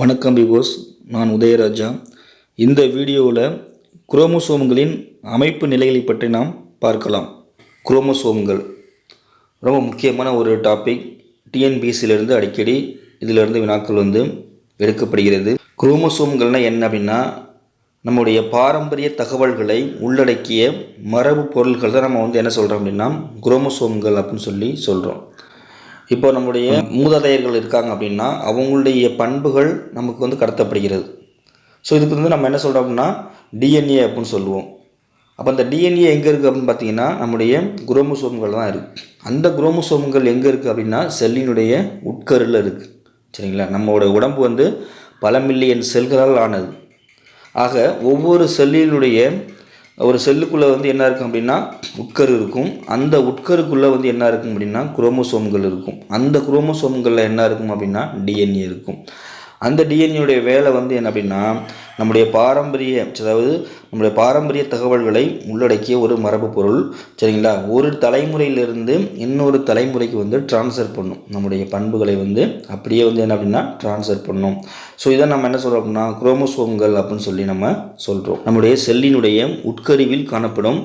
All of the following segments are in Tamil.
வணக்கம் பிபோஸ் நான் உதயராஜா. இந்த வீடியோவில் குரோமோசோம்களின் அமைப்பு நிலைகளை பற்றி நாம் பார்க்கலாம். குரோமோசோம்கள். ரொம்ப முக்கியமான ஒரு டாபிக் டிஎன்பிசியிலிருந்து அடிக்கடி இதிலிருந்து வினாக்கள் வந்து எடுக்கப்படுகிறது. குரோமோசோம்கள்னால் என்ன அப்படின்னா நம்முடைய பாரம்பரிய தகவல்களை உள்ளடக்கிய மரபு பொருள்கள் தான் நம்ம வந்து என்ன சொல்கிறோம் அப்படின்னா குரோமோசோம்கள் அப்படின்னு சொல்லி சொல்கிறோம் இப்போ நம்முடைய மூதாதையர்கள் இருக்காங்க அப்படின்னா அவங்களுடைய பண்புகள் நமக்கு வந்து கடத்தப்படுகிறது. ஸோ இதுக்கு வந்து நம்ம என்ன சொல்கிறோம் அப்படின்னா டிஎன்ஏ அப்படின்னு சொல்லுவோம். அப்போ அந்த டிஎன்ஏ எங்கே இருக்குது அப்படின்னு பார்த்தீங்கன்னா நம்முடைய குரோமோசோம்கள் தான் இருக்குது அந்த குரோமோசோம்கள் எங்கே இருக்குது அப்படின்னா செல்லினுடைய உட்கருல இருக்குது சரிங்களா? நம்மளோட உடம்பு வந்து பல மில்லியன் செல்களால் ஆனது. ஆக ஒவ்வொரு செல்லினுடைய ஒரு செல்லுக்குள்ளே வந்து என்ன இருக்கும் அப்படின்னா உட்கரு இருக்கும். அந்த உட்கருக்குள்ளே வந்து என்ன இருக்கும் அப்படின்னா குரோமோசோம்கள் இருக்கும். அந்த குரோமோசோம்களில் என்ன இருக்கும் அப்படின்னா டிஎன்ஏ இருக்கும். அந்த டிஎன்ஏடைய வேலை வந்து என்ன அப்படின்னா நம்முடைய பாரம்பரிய அதாவது நம்முடைய பாரம்பரிய தகவல்களை உள்ளடக்கிய ஒரு மரபு பொருள் சரிங்களா? ஒரு தலைமுறையிலிருந்து இன்னொரு தலைமுறைக்கு வந்து ட்ரான்ஸ்ஃபர் பண்ணும். நம்முடைய பண்புகளை வந்து அப்படியே வந்து என்ன அப்படின்னா ட்ரான்ஸ்ஃபர் பண்ணும். ஸோ இதை நம்ம என்ன சொல்கிறோம் அப்படின்னா குரோமோசோம்கள் அப்படின்னு சொல்லி நம்ம சொல்கிறோம் நம்முடைய செல்லினுடைய உட்கருவில் காணப்படும்.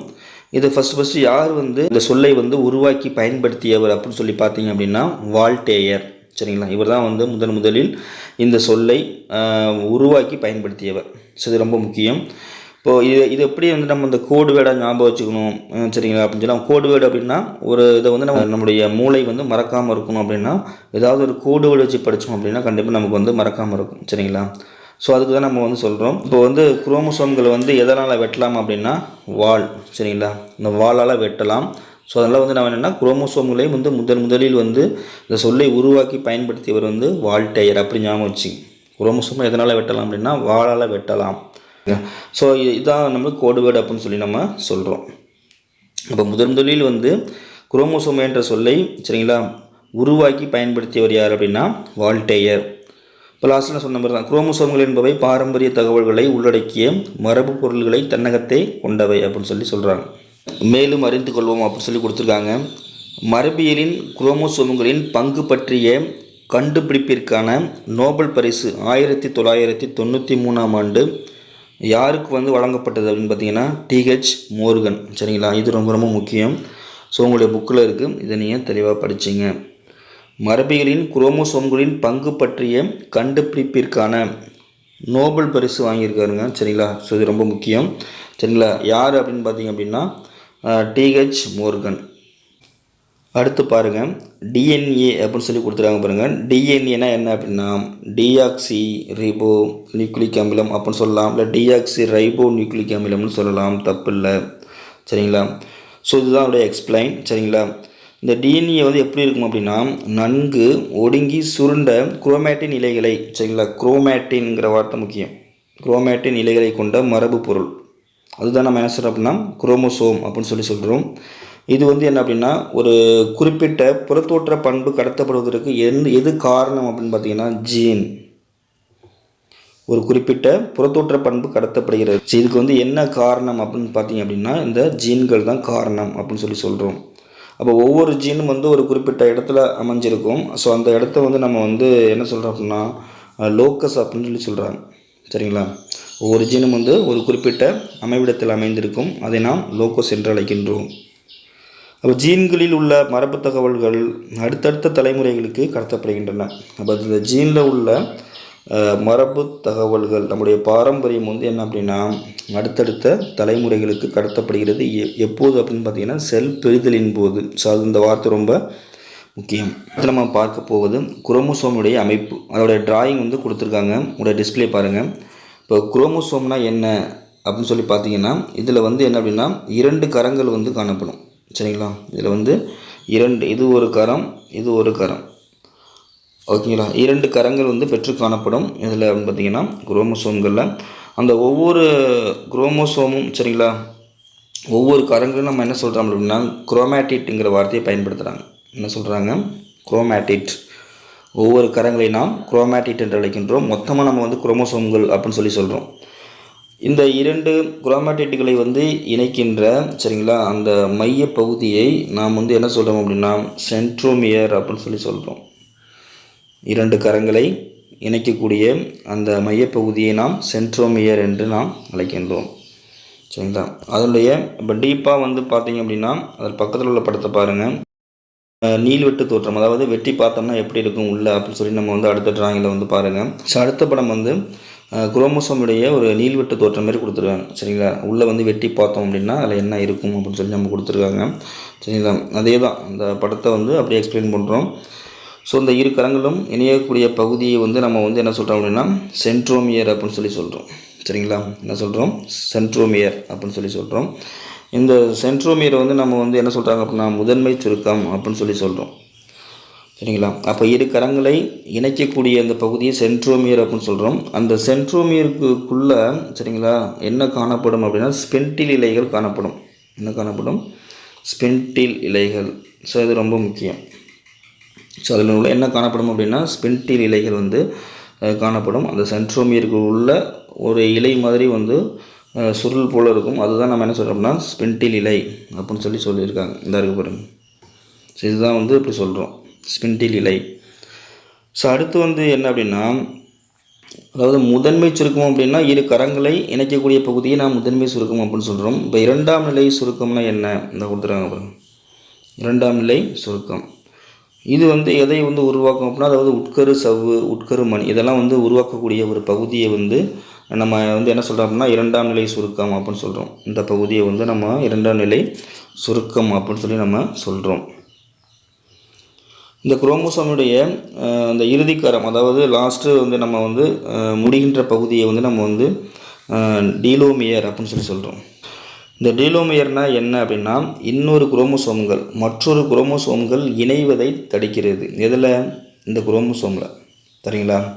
இது ஃபஸ்ட்டு ஃபஸ்ட்டு யார் வந்து இந்த சொல்லை வந்து உருவாக்கி பயன்படுத்தியவர் அப்படின்னு சொல்லி பார்த்தீங்க அப்படின்னா வால்டேயர். சரிங்களா? இவர் தான் வந்து முதன் முதலில் இந்த சொல்லை உருவாக்கி பயன்படுத்தியவர். ஸோ இது ரொம்ப முக்கியம். இப்போது இது இது எப்படி வந்து நம்ம இந்த கோடு வேர்டாக ஞாபகம் வச்சுக்கணும் சரிங்களா? அப்படின்னு சொல்லி கோடு வேர்டு அப்படின்னா ஒரு இதை வந்து நம்ம நம்முடைய மூளை வந்து மறக்காமல் இருக்கணும் அப்படின்னா ஏதாவது ஒரு கோடு வேர்டு வச்சு படித்தோம் அப்படின்னா கண்டிப்பாக நமக்கு வந்து மறக்காமல் இருக்கும் சரிங்களா? ஸோ அதுக்கு தான் நம்ம வந்து சொல்கிறோம் இப்போ வந்து குரோமோசோம்களை வந்து எதனால் வெட்டலாம் அப்படின்னா வால் சரிங்களா? இந்த வாளால் வெட்டலாம். ஸோ அதனால் வந்து நம்ம என்னென்னா குரோமோசோம்களையும் வந்து முதன் முதலில் வந்து இந்த சொல்லை உருவாக்கி பயன்படுத்தியவர் வந்து வால்டையர் அப்படி ஞாபகம் வச்சு. குரோமோசோம் எதனால் வெட்டலாம் அப்படின்னா வாளால் வெட்டலாம். ஸோ இதுதான் நம்மளுக்கு கோடுவேடு அப்படின்னு சொல்லி நம்ம சொல்கிறோம் அப்போ முதன் முதலில் வந்து குரோமோசோம் என்ற சொல்லை சரிங்களா உருவாக்கி பயன்படுத்தியவர் யார் அப்படின்னா வால்டேயர். இப்போ லாஸ்ட்டில் சொன்ன மாதிரி தான் குரோமோசோம்கள் என்பவை பாரம்பரிய தகவல்களை உள்ளடக்கிய மரபு பொருள்களை தன்னகத்தை கொண்டவை அப்படின்னு சொல்லி சொல்கிறாங்க மேலும் அறிந்து கொள்வோம் அப்படின்னு சொல்லி கொடுத்துருக்காங்க. மரபியலின் குரோமோசோம்களின் பங்கு பற்றிய கண்டுபிடிப்பிற்கான நோபல் பரிசு ஆயிரத்தி தொள்ளாயிரத்தி தொண்ணூற்றி மூணாம் ஆண்டு யாருக்கு வந்து வழங்கப்பட்டது அப்படின்னு பார்த்தீங்கன்னா டிஹெச் மோர்கன். சரிங்களா? இது ரொம்ப ரொம்ப முக்கியம். ஸோ உங்களுடைய புக்கில் இருக்குது இதை நீங்கள் தெளிவாக படிச்சிங்க. மரபியலின் குரோமோசோம்களின் பங்கு பற்றிய கண்டுபிடிப்பிற்கான நோபல் பரிசு வாங்கியிருக்காருங்க. சரிங்களா? ஸோ இது ரொம்ப முக்கியம். சரிங்களா? யார் அப்படின்னு பார்த்தீங்க அப்படின்னா டிஹெச் மோர்கன் அடுத்து பாருங்கள் டிஎன்ஏ அப்படின்னு சொல்லி கொடுத்துருக்காங்க பாருங்கள் டிஎன்ஏனா என்ன அப்படின்னா டிஆக்சி ரிபோ நியூக்ளிக் அமிலம் அப்படின்னு சொல்லலாம். இல்லை டிஆக்சி ரைபோ நியூக்ளிக் அமிலம்னு சொல்லலாம். தப்பு இல்லை சரிங்களா? ஸோ இதுதான் அதோடைய எக்ஸ்பிளைன் சரிங்களா? இந்த டிஎன்ஏ வந்து எப்படி இருக்கும் அப்படின்னா நன்கு ஒடுங்கி சுருண்ட குரோமேட்டின் இலைகளை சரிங்களா? குரோமேட்டின்ங்கிற வார்த்தை முக்கியம். குரோமேட்டின் இலைகளை கொண்ட மரபு பொருள். அதுதான் நம்ம என்ன சொல்கிறோம் அப்படின்னா குரோமோசோம் அப்படின்னு சொல்லி சொல்கிறோம் இது வந்து என்ன அப்படின்னா ஒரு குறிப்பிட்ட புறத்தோற்ற பண்பு கடத்தப்படுவதற்கு எந்த எது காரணம் அப்படின்னு பார்த்தீங்கன்னா ஜீன் ஒரு குறிப்பிட்ட புறத்தோற்ற பண்பு கடத்தப்படுகிறது. இதுக்கு வந்து என்ன காரணம் அப்படின்னு பார்த்தீங்க அப்படின்னா இந்த ஜீன்கள் தான் காரணம் அப்படின்னு சொல்லி சொல்கிறோம் அப்போ ஒவ்வொரு ஜீனும் வந்து ஒரு குறிப்பிட்ட இடத்துல அமைஞ்சிருக்கும். ஸோ அந்த இடத்த வந்து நம்ம வந்து என்ன சொல்கிறோம் அப்படின்னா லோக்கஸ் அப்படின்னு சொல்லி சொல்கிறாங்க சரிங்களா? ஒவ்வொரு ஜீனும் வந்து ஒரு குறிப்பிட்ட அமைவிடத்தில் அமைந்திருக்கும் அதை நாம் லோகோஸ் என்று அழைக்கின்றோம். அப்போ ஜீன்களில் உள்ள மரபு தகவல்கள் அடுத்தடுத்த தலைமுறைகளுக்கு கடத்தப்படுகின்றன. அப்போ இந்த ஜீனில் உள்ள மரபு தகவல்கள் நம்முடைய பாரம்பரியம் வந்து என்ன அப்படின்னா அடுத்தடுத்த தலைமுறைகளுக்கு கடத்தப்படுகிறது. எ- எப்போது அப்படின்னு பார்த்தீங்கன்னா செல் பெறுதலின் போது. ஸோ அது இந்த வார்த்தை ரொம்ப முக்கியம். அடுத்து நம்ம பார்க்க போவது குரோமோசோமுடைய அமைப்பு. அதோடைய டிராயிங் வந்து கொடுத்துருக்காங்க. உடைய டிஸ்ப்ளே பாருங்கள் இப்போ குரோமோசோம்னா என்ன அப்படின்னு சொல்லி பார்த்தீங்கன்னா இதில் வந்து என்ன அப்படின்னா இரண்டு கரங்கள் வந்து காணப்படும். சரிங்களா? இதில் வந்து இரண்டு இது ஒரு கரம் இது ஒரு கரம். ஓகேங்களா? இரண்டு கரங்கள் வந்து பெற்று காணப்படும் இதில் அப்படின்னு பார்த்தீங்கன்னா குரோமோசோம்களில். அந்த ஒவ்வொரு குரோமோசோமும் சரிங்களா? ஒவ்வொரு கரங்களும் நம்ம என்ன சொல்கிறோம் அப்படின்னா குரோமேட்டிட்டுங்கிற வார்த்தையை பயன்படுத்துகிறாங்க என்ன சொல்கிறாங்க குரோமேட்டிட். ஒவ்வொரு கரங்களை நாம் குரோமேட்டிட் என்று அழைக்கின்றோம். மொத்தமாக நம்ம வந்து குரோமோசோம்கள் அப்படின்னு சொல்லி சொல்கிறோம் இந்த இரண்டு குரோமேட்டிட்டுகளை வந்து இணைக்கின்ற சரிங்களா அந்த மைய பகுதியை நாம் வந்து என்ன சொல்கிறோம் அப்படின்னா சென்ட்ரோமியர் அப்படின்னு சொல்லி சொல்கிறோம் இரண்டு கரங்களை இணைக்கக்கூடிய அந்த மையப்பகுதியை நாம் சென்ட்ரோமியர் என்று நாம் அழைக்கின்றோம். சரிங்களா? அதனுடைய இப்போ டீப்பாக வந்து பார்த்தீங்க அப்படின்னா அதில் பக்கத்தில் உள்ள படத்தை பாருங்கள் நீள்வெட்டு தோற்றம் அதாவது வெட்டி பார்த்தோம்னா எப்படி இருக்கும் உள்ள அப்படின்னு சொல்லி நம்ம வந்து அடுத்த டிராயிங்கில் வந்து பாருங்கள் ஸோ அடுத்த படம் வந்து குரோமோசோமுடைய ஒரு நீள்வெட்டு தோற்றம் மாதிரி கொடுத்துருக்காங்க. சரிங்களா? உள்ளே வந்து வெட்டி பார்த்தோம் அப்படின்னா அதில் என்ன இருக்கும் அப்படின்னு சொல்லி நம்ம கொடுத்துருக்காங்க. சரிங்களா? அதே தான் அந்த படத்தை வந்து அப்படியே எக்ஸ்பிளைன் பண்ணுறோம் ஸோ இந்த இரு கரங்களும் இணையக்கூடிய பகுதியை வந்து நம்ம வந்து என்ன சொல்கிறோம் அப்படின்னா சென்ட்ரோமியர் அப்படின்னு சொல்லி சொல்கிறோம் சரிங்களா? என்ன சொல்கிறோம் சென்ட்ரோமியர் அப்படின்னு சொல்லி சொல்கிறோம் இந்த சென்ட்ரோமியரை வந்து நம்ம வந்து என்ன சொல்கிறாங்க அப்படின்னா முதன்மை சுருக்கம் அப்படின்னு சொல்லி சொல்கிறோம் சரிங்களா? அப்போ இரு கரங்களை இணைக்கக்கூடிய அந்த பகுதியை சென்ட்ரோமியர் அப்படின்னு சொல்கிறோம் அந்த சென்ட்ரோமியருக்குள்ளே சரிங்களா என்ன காணப்படும் அப்படின்னா ஸ்பென்டில் இலைகள் காணப்படும். என்ன காணப்படும்? ஸ்பென்டில் இலைகள் ஸோ இது ரொம்ப முக்கியம். ஸோ அதில் உள்ள என்ன காணப்படும் அப்படின்னா ஸ்பென்டில் இலைகள் வந்து காணப்படும். அந்த சென்ட்ரோமியருக்கு உள்ள ஒரு இலை மாதிரி வந்து சுருள் போல் இருக்கும். அதுதான் நம்ம என்ன சொல்கிறோம் அப்படின்னா ஸ்பிண்டில் இலை அப்படின்னு சொல்லி சொல்லியிருக்காங்க. இந்த இருக்கு பாருங்கள் ஸோ இதுதான் வந்து இப்படி சொல்கிறோம் ஸ்பிண்டில் இலை. ஸோ அடுத்து வந்து என்ன அப்படின்னா அதாவது முதன்மை சுருக்கம் அப்படின்னா இரு கரங்களை இணைக்கக்கூடிய பகுதியை நாம் முதன்மை சுருக்கம் அப்படின்னு சொல்கிறோம் இப்போ இரண்டாம் நிலை சுருக்கம்னா என்ன? இந்த கொடுத்துருக்காங்க பாருங்கள் இரண்டாம் நிலை சுருக்கம். இது வந்து எதை வந்து உருவாக்கும் அப்படின்னா அதாவது உட்கரு சவ்வு உட்கரு மண் இதெல்லாம் வந்து உருவாக்கக்கூடிய ஒரு பகுதியை வந்து நம்ம வந்து என்ன சொல்கிறோம் அப்படின்னா இரண்டாம் நிலை சுருக்கம் அப்படின்னு சொல்கிறோம் இந்த பகுதியை வந்து நம்ம இரண்டாம் நிலை சுருக்கம் அப்படின்னு சொல்லி நம்ம சொல்கிறோம் இந்த குரோமோசோமுடைய அந்த இறுதிக்கரம் அதாவது லாஸ்ட்டு வந்து நம்ம வந்து முடிகின்ற பகுதியை வந்து நம்ம வந்து டீலோமியர் அப்படின்னு சொல்லி சொல்கிறோம் இந்த டீலோமியர்னால் என்ன அப்படின்னா இன்னொரு குரோமோசோம்கள் மற்றொரு குரோமோசோம்கள் இணைவதை தடுக்கிறது. எதில்? இந்த குரோமோசோமில். சரிங்களா?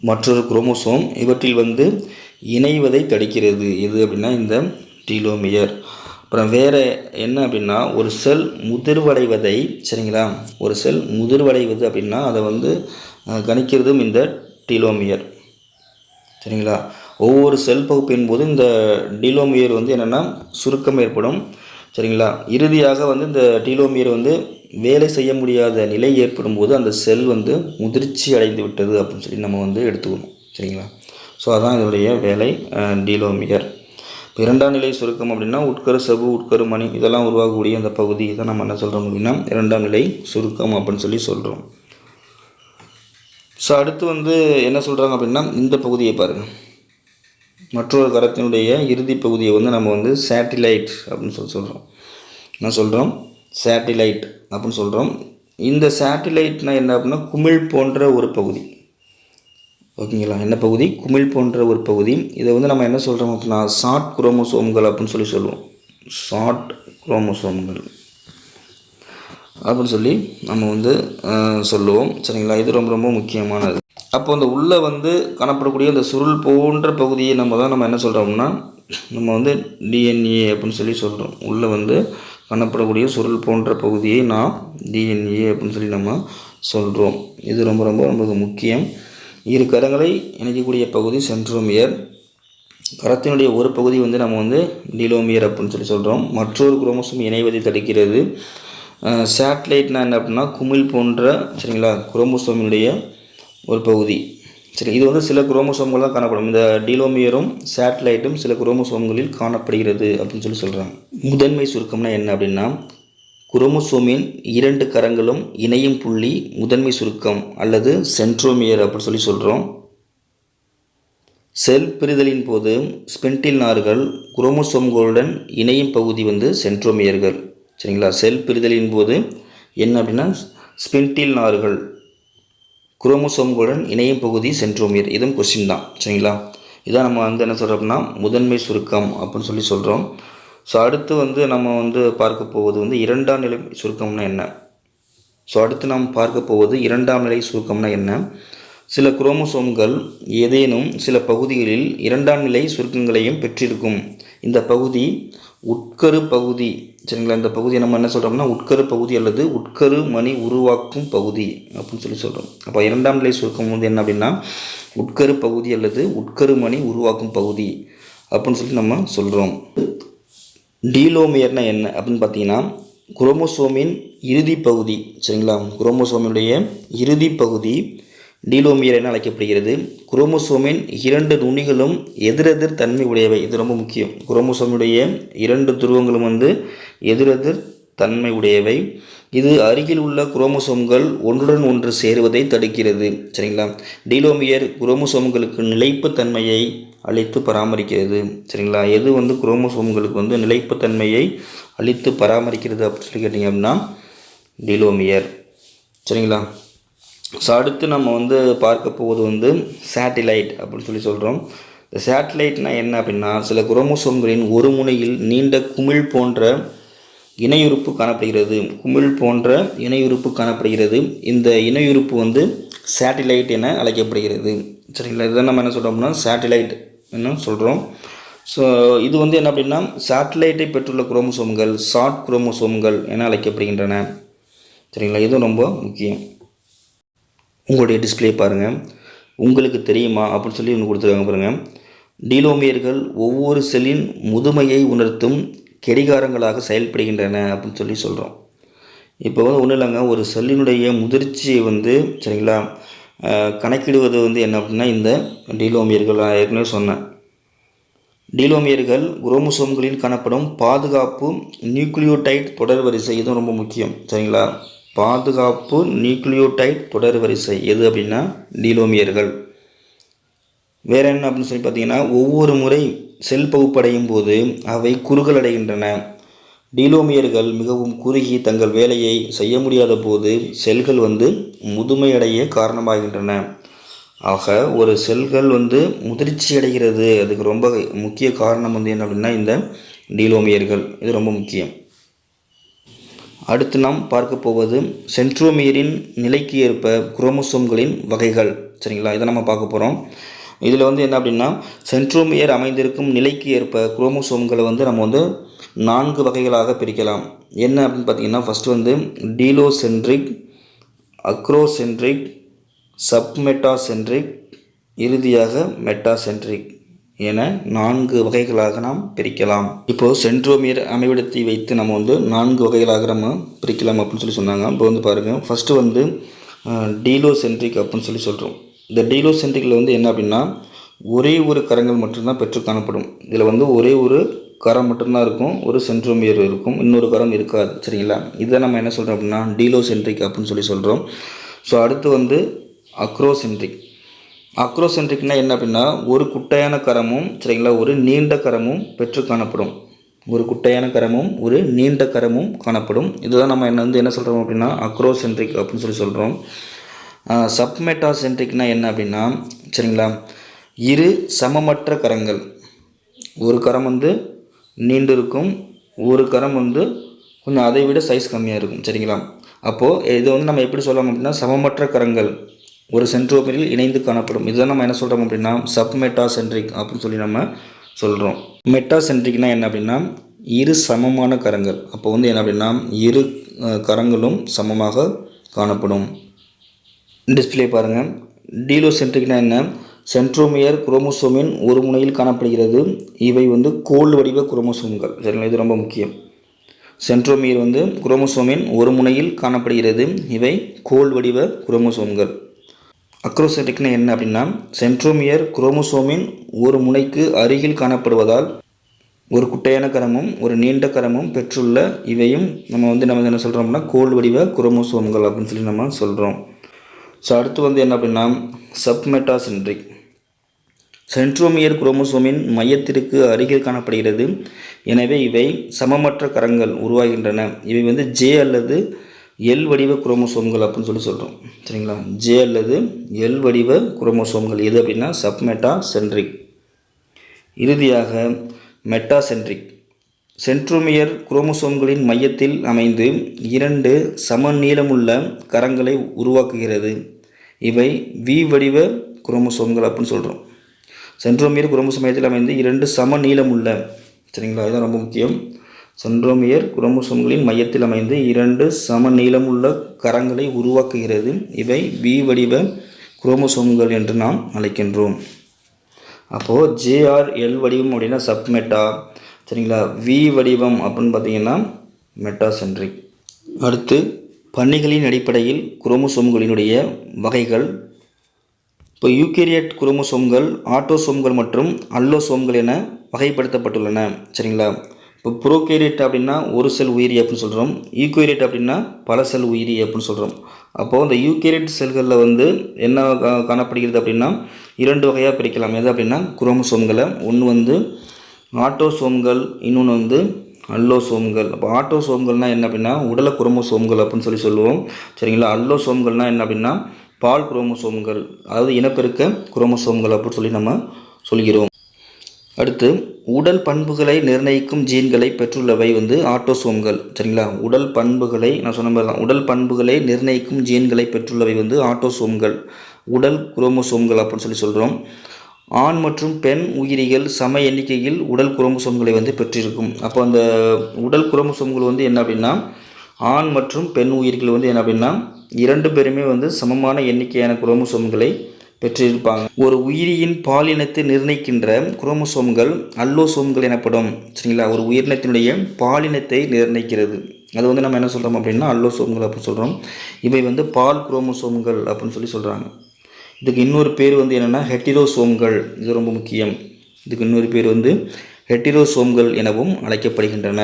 மற்றொரு குரோமோசோம் இவற்றில் வந்து இணைவதை தடுக்கிறது. எது அப்படின்னா இந்த டீலோமியர். அப்புறம் வேறு என்ன அப்படின்னா ஒரு செல் முதிர்வடைவதை சரிங்களா? ஒரு செல் முதிர்வடைவது அப்படின்னா அதை வந்து கணிக்கிறதும் இந்த டீலோமியர். சரிங்களா? ஒவ்வொரு செல் பகுப்பின் போது இந்த டீலோமியர் வந்து என்னென்னா சுருக்கம் ஏற்படும். சரிங்களா? இறுதியாக வந்து இந்த டீலோமியர் வந்து வேலை செய்ய முடியாத நிலை ஏற்படும் போது அந்த செல் வந்து முதிர்ச்சி அடைந்து விட்டது அப்படின்னு சொல்லி நம்ம வந்து எடுத்துக்கணும். சரிங்களா? ஸோ அதான் இதனுடைய வேலை டீலோமியர். இப்போ இரண்டாம் நிலை சுருக்கம் அப்படின்னா உட்கரு செவு உட்கரு மணி இதெல்லாம் உருவாகக்கூடிய அந்த பகுதி. இதை நம்ம என்ன சொல்கிறோம் அப்படின்னா இரண்டாம் நிலை சுருக்கம் அப்படின்னு சொல்லி சொல்கிறோம் ஸோ அடுத்து வந்து என்ன சொல்கிறாங்க அப்படின்னா இந்த பகுதியை பாருங்கள் மற்றொரு கரத்தினுடைய இறுதி பகுதியை வந்து நம்ம வந்து சேட்டிலைட் அப்படின்னு சொல்லி சொல்கிறோம் என்ன சொல்கிறோம் சேட்டிலைட் அப்படின்னு சொல்கிறோம் இந்த சேட்டிலைட்னா என்ன அப்படின்னா குமிழ் போன்ற ஒரு பகுதி. ஓகேங்களா? என்ன பகுதி? குமிழ் போன்ற ஒரு பகுதி. இதை வந்து நம்ம என்ன சொல்கிறோம் அப்படின்னா ஷார்ட் குரோமோசோம்கள் அப்படின்னு சொல்லி சொல்லுவோம். ஷார்ட் குரோமோசோம்கள் அப்படின்னு சொல்லி நம்ம வந்து சொல்லுவோம். சரிங்களா? இது ரொம்ப ரொம்ப முக்கியமானது. அப்போ அந்த உள்ளே வந்து காணப்படக்கூடிய அந்த சுருள் போன்ற பகுதியை நம்ம தான் நம்ம என்ன சொல்கிறோம்னா நம்ம வந்து டிஎன்ஏ அப்படின்னு சொல்லி சொல்கிறோம் உள்ளே வந்து காணப்படக்கூடிய சுருள் போன்ற பகுதியை நாம் டிஎன்ஏ அப்படின்னு சொல்லி நம்ம சொல்கிறோம் இது ரொம்ப ரொம்ப நமக்கு முக்கியம். இரு கரங்களை இணைக்கக்கூடிய பகுதி சென்ட்ரோமியர். கரத்தினுடைய ஒரு பகுதி வந்து நம்ம வந்து டிலோமியர் அப்படின்னு சொல்லி சொல்கிறோம் மற்றொரு குரோமோசோம் இணைவதை தடுக்கிறது. சேட்டலைட்னா என்ன அப்படின்னா குமிழ் போன்ற சரிங்களா குரோமோசோமினுடைய ஒரு பகுதி. சரி இது வந்து சில குரோமோசோம்கள் தான் காணப்படும். இந்த டிலோமியரும் சேட்டலைட்டும் சில குரோமோசோம்களில் காணப்படுகிறது அப்படின்னு சொல்லி சொல்கிறாங்க முதன்மை சுருக்கம்னா என்ன அப்படின்னா குரோமோசோமின் இரண்டு கரங்களும் இணையும் புள்ளி முதன்மை சுருக்கம் அல்லது சென்ட்ரோமியர் அப்படின்னு சொல்லி சொல்கிறோம் செல் பிரிதலின் போது ஸ்பென்டில் நார்கள் குரோமோசோம்களுடன் இணையும் பகுதி வந்து சென்ட்ரோமியர்கள். சரிங்களா? செல் பிரிதலின் போது என்ன அப்படின்னா ஸ்பென்டில் நார்கள் குரோமோசோம்களுடன் இணையும் பகுதி சென்ட்ரோமியர். இதுவும் கொஸ்டின் தான். சரிங்களா? இதான் நம்ம வந்து என்ன சொல்கிறோம் அப்படின்னா முதன்மை சுருக்கம் அப்படின்னு சொல்லி சொல்கிறோம் ஸோ அடுத்து வந்து நம்ம வந்து பார்க்க போவது வந்து இரண்டாம் நிலை சுருக்கம்னா என்ன? ஸோ அடுத்து நாம் பார்க்க போவது இரண்டாம் நிலை சுருக்கம்னா என்ன? சில குரோமோசோம்கள் ஏதேனும் சில பகுதிகளில் இரண்டாம் நிலை சுருக்கங்களையும் பெற்றிருக்கும். இந்த பகுதி உட்கரு பகுதி சரிங்களா? இந்த பகுதியை நம்ம என்ன சொல்கிறோம்னா உட்கரு பகுதி அல்லது உட்கரு மணி உருவாக்கும் பகுதி அப்படின்னு சொல்லி சொல்கிறோம் அப்போ இரண்டாம் நிலை சுருக்கம் வந்து என்ன அப்படின்னா உட்கரு பகுதி அல்லது உட்கரு மணி உருவாக்கும் பகுதி அப்படின்னு சொல்லி நம்ம சொல்கிறோம் டீலோமியர்னா என்ன? அப்படின்னு பார்த்தீங்கன்னா குரோமோசோமின் இறுதி பகுதி சரிங்களா? குரோமோசோமினுடைய இறுதி பகுதி டீலோமியர் என அழைக்கப்படுகிறது. குரோமோசோமின் இரண்டு நுனிகளும் எதிரெதிர் தன்மை உடையவை. இது ரொம்ப முக்கியம். குரோமோசோமுடைய இரண்டு துருவங்களும் வந்து எதிரெதிர் தன்மை உடையவை. இது அருகில் உள்ள குரோமோசோம்கள் ஒன்றுடன் ஒன்று சேருவதை தடுக்கிறது சரிங்களா? டீலோமியர் குரோமோசோம்களுக்கு நிலைப்புத்தன்மையை அழித்து பராமரிக்கிறது. சரிங்களா? எது வந்து குரோமோசோம்களுக்கு வந்து நிலைப்புத்தன்மையை அழித்து பராமரிக்கிறது அப்படின்னு சொல்லி கேட்டிங்க அப்படின்னா டிலோமியர். சரிங்களா? ஸோ அடுத்து நம்ம வந்து பார்க்க போவது வந்து சேட்டிலைட் அப்படின்னு சொல்லி சொல்கிறோம் இந்த சேட்டிலைட்னா என்ன அப்படின்னா சில குரோமோசோம்களின் ஒரு முனையில் நீண்ட குமிழ் போன்ற இணையுறுப்பு காணப்படுகிறது. குமிழ் போன்ற இணையுறுப்பு காணப்படுகிறது. இந்த இணையுறுப்பு வந்து சேட்டிலைட் என அழைக்கப்படுகிறது. சரிங்களா? இதை நம்ம என்ன சொல்கிறோம்னா சேட்டிலைட் என்ன சொல்கிறோம் ஸோ இது வந்து என்ன அப்படின்னா சேட்டலைட்டை பெற்றுள்ள குரோமோசோம்கள் ஷார்ட் குரோமோசோம்கள் என அழைக்கப்படுகின்றன. சரிங்களா? இதுவும் ரொம்ப முக்கியம். உங்களுடைய டிஸ்ப்ளே பாருங்கள் உங்களுக்கு தெரியுமா அப்படின்னு சொல்லி ஒன்று கொடுத்துருக்காங்க பாருங்கள் டீலோமியர்கள் ஒவ்வொரு செல்லின் முதுமையை உணர்த்தும் கெடிகாரங்களாக செயல்படுகின்றன அப்படின்னு சொல்லி சொல்கிறோம் இப்போ வந்து ஒன்றும் இல்லைங்க. ஒரு செல்லினுடைய முதிர்ச்சியை வந்து சரிங்களா? கணக்கிடுவது வந்து என்ன அப்படின்னா இந்த டீலோமியர்கள் நான் ஏற்கனவே சொன்னேன். டீலோமியர்கள் குரோமோசோம்களில் காணப்படும் பாதுகாப்பு நியூக்ளியோடைட் தொடர் வரிசை இதுவும் ரொம்ப முக்கியம் சரிங்களா? பாதுகாப்பு நியூக்ளியோடைட் தொடர் வரிசை எது அப்படின்னா டீலோமியர்கள். வேறு என்ன அப்படின்னு சொல்லி பார்த்தீங்கன்னா ஒவ்வொரு முறை செல் பகுப்படையும் போது அவை குறுகலடைகின்றன. டீலோமியர்கள் மிகவும் குறுகி தங்கள் வேலையை செய்ய முடியாத போது செல்கள் வந்து முதுமையடைய காரணமாகின்றன. ஆக ஒரு செல்கள் வந்து முதிர்ச்சி அடைகிறது. அதுக்கு ரொம்ப முக்கிய காரணம் வந்து என்ன அப்படின்னா இந்த டீலோமியர்கள். இது ரொம்ப முக்கியம். அடுத்து நாம் பார்க்க போவது சென்ட்ரோமியரின் நிலைக்கு ஏற்ப குரோமோசோம்களின் வகைகள். சரிங்களா? இதை நம்ம பார்க்க போகிறோம் இதில் வந்து என்ன அப்படின்னா சென்ட்ரோமியர் அமைந்திருக்கும் நிலைக்கு ஏற்ப குரோமோசோம்களை வந்து நம்ம வந்து நான்கு வகைகளாக பிரிக்கலாம். என்ன அப்படின்னு பார்த்தீங்கன்னா ஃபஸ்ட்டு வந்து டீலோசென்ட்ரிக் அக்ரோசென்ட்ரிக் சப்மெட்டாசென்ட்ரிக் இறுதியாக மெட்டாசென்ட்ரிக் என நான்கு வகைகளாக நாம் பிரிக்கலாம். இப்போது சென்ட்ரோமியர் அமைவிடத்தை வைத்து நம்ம வந்து நான்கு வகைகளாக நம்ம பிரிக்கலாம் அப்படின்னு சொல்லி சொன்னாங்க. இப்போ வந்து பாருங்கள் ஃபஸ்ட்டு வந்து டீலோசென்ட்ரிக் அப்படின்னு சொல்லி சொல்கிறோம் இந்த டீலோசென்ட்ரிக்கில் வந்து என்ன அப்படின்னா ஒரே ஒரு கரங்கள் மட்டும்தான் பெற்று காணப்படும். இதில் வந்து ஒரே ஒரு கரம் மட்டும்தான் இருக்கும் ஒரு சென்ட்ரோமியர் இருக்கும் இன்னொரு கரம் இருக்காது சரிங்களா? இதை நம்ம என்ன சொல்கிறோம் அப்படின்னா டீலோசென்ட்ரிக் அப்படின்னு சொல்லி சொல்கிறோம் ஸோ அடுத்து வந்து அக்ரோசென்ட்ரிக் அக்ரோசென்ட்ரிக்னா என்ன அப்படின்னா ஒரு குட்டையான கரமும் சரிங்களா ஒரு நீண்ட கரமும் பெற்று காணப்படும். ஒரு குட்டையான கரமும் ஒரு நீண்ட கரமும் காணப்படும். இதுதான் நம்ம என்ன வந்து என்ன சொல்கிறோம் அப்படின்னா அக்ரோசென்ட்ரிக் அப்படின்னு சொல்லி சொல்கிறோம் சப்மெட்டாசென்ட்ரிக்னா என்ன அப்படின்னா சரிங்களா இரு சமமற்ற கரங்கள். ஒரு கரம் வந்து நீண்டிருக்கும் ஒரு கரம் வந்து கொஞ்சம் அதை விட சைஸ் கம்மியாக இருக்கும் சரிங்களா? அப்போது இதை வந்து நம்ம எப்படி சொல்லலாம் அப்படின்னா சமமற்ற கரங்கள் ஒரு சென்ட்ரோமியரில் இணைந்து காணப்படும். இதுதான் நம்ம என்ன சொல்கிறோம் அப்படின்னா சப்மெட்டாசென்ட்ரிக் அப்படின்னு சொல்லி நம்ம சொல்கிறோம் மெட்டாசென்ட்ரிக்னால் என்ன அப்படின்னா இரு சமமான கரங்கள். அப்போ வந்து என்ன அப்படின்னா இரு கரங்களும் சமமாக காணப்படும். டிஸ்ப்ளே பாருங்கள் டீலோசென்ட்ரிக்னால் என்ன? சென்ட்ரோமியர் குரோமோசோமின் ஒரு முனையில் காணப்படுகிறது. இவை வந்து கோல் வடிவ குரோமோசோம்கள். சரிங்களா? இது ரொம்ப முக்கியம். சென்ட்ரோமியர் வந்து குரோமோசோமின் ஒரு முனையில் காணப்படுகிறது. இவை கோல் வடிவ குரோமோசோம்கள். அக்ரோசெட்டிக்னா என்ன அப்படின்னா சென்ட்ரோமியர் குரோமோசோமின் ஒரு முனைக்கு அருகில் காணப்படுவதால் ஒரு குட்டையான கரமும் ஒரு நீண்ட கரமும் பெற்றுள்ள இவையும் நம்ம வந்து நம்ம என்ன சொல்கிறோம்னா கோல் வடிவ குரோமோசோம்கள் அப்படின்னு சொல்லி நம்ம சொல்கிறோம் ஸோ அடுத்து வந்து என்ன அப்படின்னா சப்மெட்டாசென்ட்ரிக். சென்ட்ரோமியர் குரோமோசோமின் மையத்திற்கு அருகில் காணப்படுகிறது. எனவே இவை சமமற்ற கரங்கள் உருவாகின்றன. இவை வந்து ஜே அல்லது எல் வடிவ குரோமோசோம்கள் அப்படின்னு சொல்லி சொல்கிறோம் சரிங்களா? ஜே அல்லது எல் வடிவ குரோமோசோம்கள். எது அப்படின்னா? சப்மெட்டா சென்ட்ரிக் இறுதியாக மெட்டா சென்ட்ரிக் சென்ட்ரோமியர் குரோமோசோம்களின் மையத்தில் அமைந்து இரண்டு சம நீளமுள்ள கரங்களை உருவாக்குகிறது. இவை வி வடிவ குரோமோசோம்கள் அப்படின்னு சொல்கிறோம் சென்ட்ரோமியர் குரம்பு சமயத்தில் அமைந்து இரண்டு சம நீளமுள்ள சரிங்களா? இதுதான் ரொம்ப முக்கியம். சென்ட்ரோமியர் குரோமோசோம்களின் மையத்தில் அமைந்து இரண்டு சம நீளமுள்ள கரங்களை உருவாக்குகிறது. இவை வி வடிவ குரோமோசோம்கள் என்று நாம் அழைக்கின்றோம். அப்போது ஜேஆர்எல் வடிவம் அப்படின்னா சப்மெட்டா சரிங்களா? வி வடிவம் அப்படின்னு பார்த்தீங்கன்னா மெட்டாசென்ட்ரிக். அடுத்து பன்னிகளின் அடிப்படையில் குரோமோசோம்களினுடைய வகைகள் இப்போ யூகேரியட் குரோமோசோம்கள் ஆட்டோசோம்கள் மற்றும் அல்லோசோம்கள் என வகைப்படுத்தப்பட்டுள்ளன. சரிங்களா? இப்போ ப்ரோகேரியட் அப்படின்னா ஒரு செல் உயிரி அப்படின்னு சொல்கிறோம் யூகேரியட் அப்படின்னா பல செல் உயிரி அப்படின்னு சொல்கிறோம் அப்போது அந்த யூகேரியட் செல்களில் வந்து என்ன கா- காணப்படுகிறது அப்படின்னா இரண்டு வகையாக பிரிக்கலாம். எது அப்படின்னா குரோமோசோம்களை ஒன்று வந்து ஆட்டோசோம்கள் இன்னொன்று வந்து அல்லோசோம்கள். அப்போ ஆட்டோசோம்கள்னால் என்ன அப்படின்னா உடல குரோமோசோம்கள் அப்படின்னு சொல்லி சொல்லுவோம். சரிங்களா? அல்லோசோம்கள்னால் என்ன அப்படின்னா பால் குரோமோசோம்கள் அதாவது இனப்பெருக்க குரோமோசோம்கள் அப்படின்னு சொல்லி நம்ம சொல்கிறோம். அடுத்து உடல் பண்புகளை நிர்ணயிக்கும் ஜீன்களை பெற்றுள்ளவை வந்து ஆட்டோசோம்கள் சரிங்களா? உடல் பண்புகளை நான் சொன்ன மாதிரி தான் உடல் பண்புகளை நிர்ணயிக்கும் ஜீன்களை பெற்றுள்ளவை வந்து ஆட்டோசோம்கள் உடல் குரோமோசோம்கள் அப்படின்னு சொல்லி சொல்கிறோம். ஆண் மற்றும் பெண் உயிரிகள் சம எண்ணிக்கையில் உடல் குரோமோசோம்களை வந்து பெற்றிருக்கும். அப்போ அந்த உடல் குரோமோசோம்கள் வந்து என்ன அப்படின்னா ஆண் மற்றும் பெண் உயிர்கள் வந்து என்ன அப்படின்னா இரண்டு பேருமே வந்து சமமான எண்ணிக்கையான குரோமோசோம்களை பெற்றிருப்பாங்க. ஒரு உயிரியின் பாலினத்தை நிர்ணயிக்கின்ற குரோமோசோம்கள் அல்லோசோம்கள் எனப்படும் சரிங்களா? ஒரு உயிரினத்தினுடைய பாலினத்தை நிர்ணயிக்கிறது. அது வந்து நம்ம என்ன சொல்கிறோம் அப்படின்னா அல்லோசோம்கள் அப்படின்னு சொல்கிறோம் இவை வந்து பால் குரோமோசோம்கள் அப்படின்னு சொல்லி சொல்கிறாங்க இதுக்கு இன்னொரு பேர் வந்து என்னென்னா ஹெட்டிரோசோம்கள். இது ரொம்ப முக்கியம். இதுக்கு இன்னொரு பேர் வந்து ஹெட்டிரோசோம்கள் எனவும் அழைக்கப்படுகின்றன.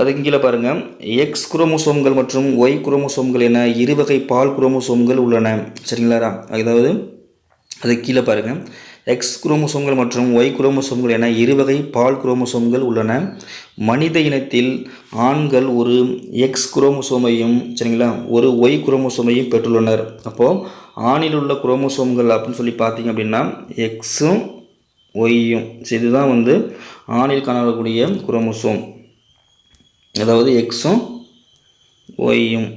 அதுக்கு கீழே பாருங்கள் எக்ஸ் குரோமோசோம்கள் மற்றும் ஒய் குரோமோசோம்கள் என இரு வகை பால் குரோமோசோம்கள் உள்ளன. சரிங்களா? அதாவது அதுக்கு கீழே பாருங்கள் எக்ஸ் குரோமோசோம்கள் மற்றும் ஒய் குரோமோசோம்கள் என இரு வகை பால் குரோமோசோம்கள் உள்ளன. மனித இனத்தில் ஆண்கள் ஒரு எக்ஸ் குரோமோசோமையும் சரிங்களா? ஒரு ஒய் குரோமோசோமையும் பெற்றுள்ளனர். அப்போது ஆணில் உள்ள குரோமோசோம்கள் அப்படின்னு சொல்லி பார்த்தீங்க அப்படின்னா எக்ஸும் ஒய்யும் இதுதான் வந்து ஆணில் காணக்கூடிய குரோமோசோம். அதாவது எக்ஸும் ஒய்யும்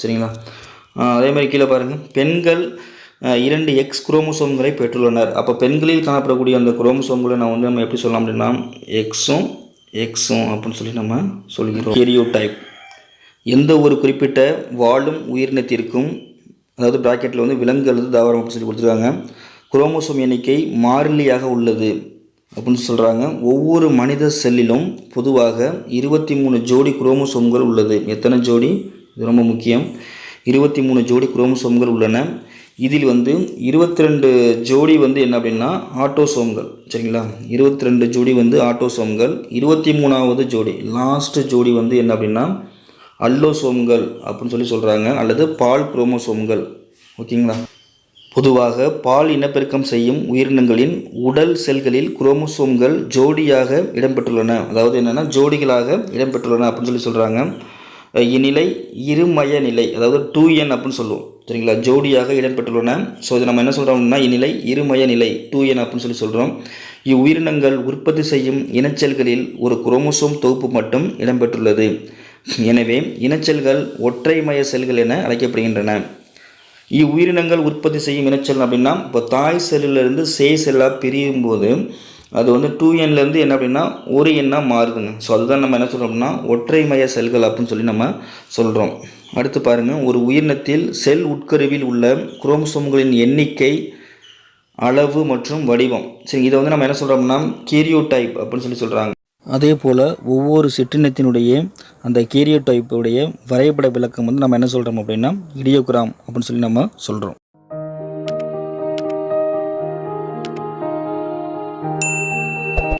சரிங்களா? அதே மாதிரி கீழே பாருங்கள் பெண்கள் இரண்டு எக்ஸ் குரோமோசோம்களை பெற்றுள்ளனர். அப்போ பெண்களில் காணப்படக்கூடிய அந்த குரோமோசோம்களை நான் வந்து நம்ம எப்படி சொல்லலாம் அப்படின்னா எக்ஸும் எக்ஸும் அப்படின்னு சொல்லி நம்ம சொல்கிறோம். கேரியோ டைப் எந்த ஒரு குறிப்பிட்ட வாழும் உயிரினத்திற்கும் அதாவது ப்ராக்கெட்டில் வந்து விலங்கு அல்லது தாவரம் அப்படின்னு சொல்லி கொடுத்துருக்காங்க. குரோமோசோம் எண்ணிக்கை மாறிலியாக உள்ளது. அப்படின்னு சொல்கிறாங்க ஒவ்வொரு மனித செல்லிலும் பொதுவாக இருபத்தி மூணு ஜோடி குரோமோசோம்கள் உள்ளது. எத்தனை ஜோடி? இது ரொம்ப முக்கியம். இருபத்தி மூணு ஜோடி குரோமோசோம்கள் உள்ளன. இதில் வந்து இருபத்தி ரெண்டு ஜோடி வந்து என்ன அப்படின்னா ஆட்டோசோம்கள். சரிங்களா? இருபத்தி ரெண்டு ஜோடி வந்து ஆட்டோசோம்கள். இருபத்தி மூணாவது ஜோடி லாஸ்ட்டு ஜோடி வந்து என்ன அப்படின்னா அல்லோசோம்கள் அப்படின்னு சொல்லி சொல்கிறாங்க அல்லது பால் குரோமோசோம்கள். ஓகேங்களா? பொதுவாக பால் இனப்பெருக்கம் செய்யும் உயிரினங்களின் உடல் செல்களில் குரோமோசோம்கள் ஜோடியாக இடம்பெற்றுள்ளன. அதாவது என்னென்னா ஜோடிகளாக இடம்பெற்றுள்ளன அப்படின்னு சொல்லி சொல்கிறாங்க இந்நிலை இருமய நிலை அதாவது டூ என் அப்படின்னு சொல்லுவோம். சரிங்களா? ஜோடியாக இடம்பெற்றுள்ளன. ஸோ இது நம்ம என்ன சொல்கிறோம்னா இந்நிலை இருமய நிலை டூ என் அப்படின்னு சொல்லி சொல்கிறோம் இவ்வுயிரினங்கள் உற்பத்தி செய்யும் இனச்செல்களில் ஒரு குரோமோசோம் தொகுப்பு மட்டும் இடம்பெற்றுள்ளது. எனவே இனச்செல்கள் ஒற்றைமய செல்கள் என அழைக்கப்படுகின்றன. இவ்வுயிரினங்கள் உற்பத்தி செய்யும் இனச்சல் அப்படின்னா இப்போ தாய் செல்லிலிருந்து சேய் செல்லாக பிரியும் போது அது வந்து டூ என்லேருந்து என்ன அப்படின்னா ஒரு எண்ணாக மாறுதுங்க. ஸோ அதுதான் நம்ம என்ன சொல்கிறோம் அப்படின்னா ஒற்றைமய செல்கள் அப்படின்னு சொல்லி நம்ம சொல்கிறோம் அடுத்து பாருங்கள் ஒரு உயிரினத்தில் செல் உட்கருவில் உள்ள குரோமசோம்களின் எண்ணிக்கை அளவு மற்றும் வடிவம். சரி இதை வந்து நம்ம என்ன சொல்கிறோம்னா கீரியோடைப் அப்படின்னு சொல்லி சொல்கிறாங்க அதே போல் ஒவ்வொரு சிற்றினத்தினுடைய அந்த கேரியோடைப்புடைய வரைபட விளக்கம் வந்து நம்ம என்ன சொல்கிறோம் அப்படின்னா இடியோகிராம் அப்படின்னு சொல்லி நம்ம சொல்கிறோம்